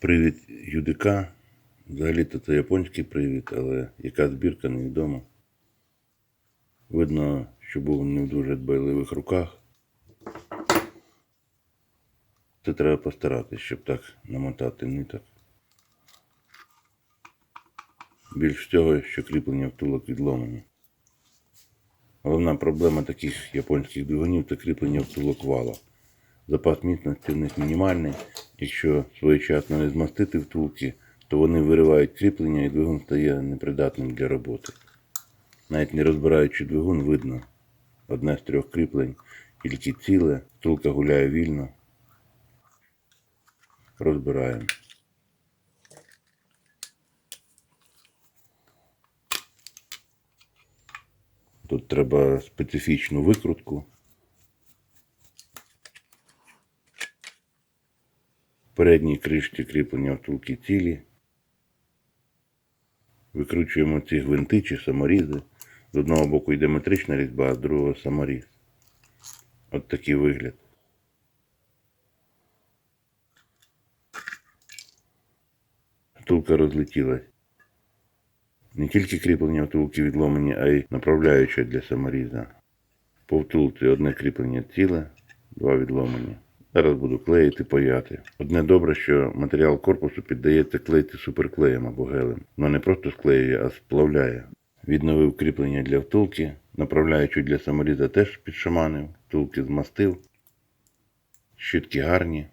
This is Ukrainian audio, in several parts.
Привід UDK. Взагалі-то це японський привід, але яка збірка невідома. Видно, що був не в дуже дбайливих руках. Це треба постаратись, щоб так намотати ниток. Більш всього, що кріплення втулок відломані. Головна проблема таких японських двигунів це кріплення втулок вала. Запас міцності в них мінімальний. Якщо своєчасно не змастити втулки, то вони виривають кріплення і двигун стає непридатним для роботи. Навіть не розбираючи двигун, видно одне з трьох кріплень, тільки ціле, втулка гуляє вільно. Розбираємо. Тут треба специфічну викрутку. Передній кришці кріплення втулки цілі. Викручуємо ці гвинти чи саморізи. З одного боку йде метрична різьба, а з другого саморіз. От такий вигляд. Втулка розлетілась. Не тільки кріплення втулки відломані, а й направляюча для саморіза. По втулці одне кріплення ціле, два відломані. Зараз буду клеїти паяти. Одне добре, що матеріал корпусу піддається клеїти суперклеєм або гелем. Воно не просто склеює, а сплавляє. Відновив кріплення для втулки, направляючу для саморіза теж підшаманив, втулки змастив. Щітки гарні.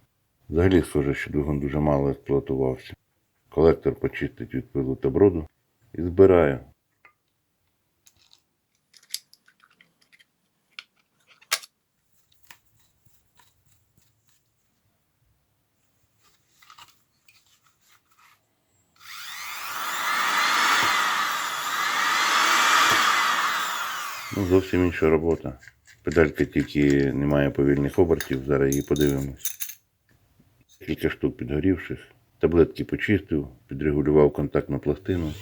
Взагалі схоже, що двигун дуже мало експлуатувався. Колектор почистить від пилу та бруду і збираю. Ну, зовсім інша робота. Педалька тільки не має повільних обертів, зараз її подивимось. Кілька штук підгорівших. Таблетки почистив, підрегулював контактну пластину.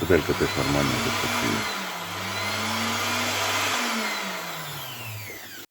Педалька теж нормально запрацює.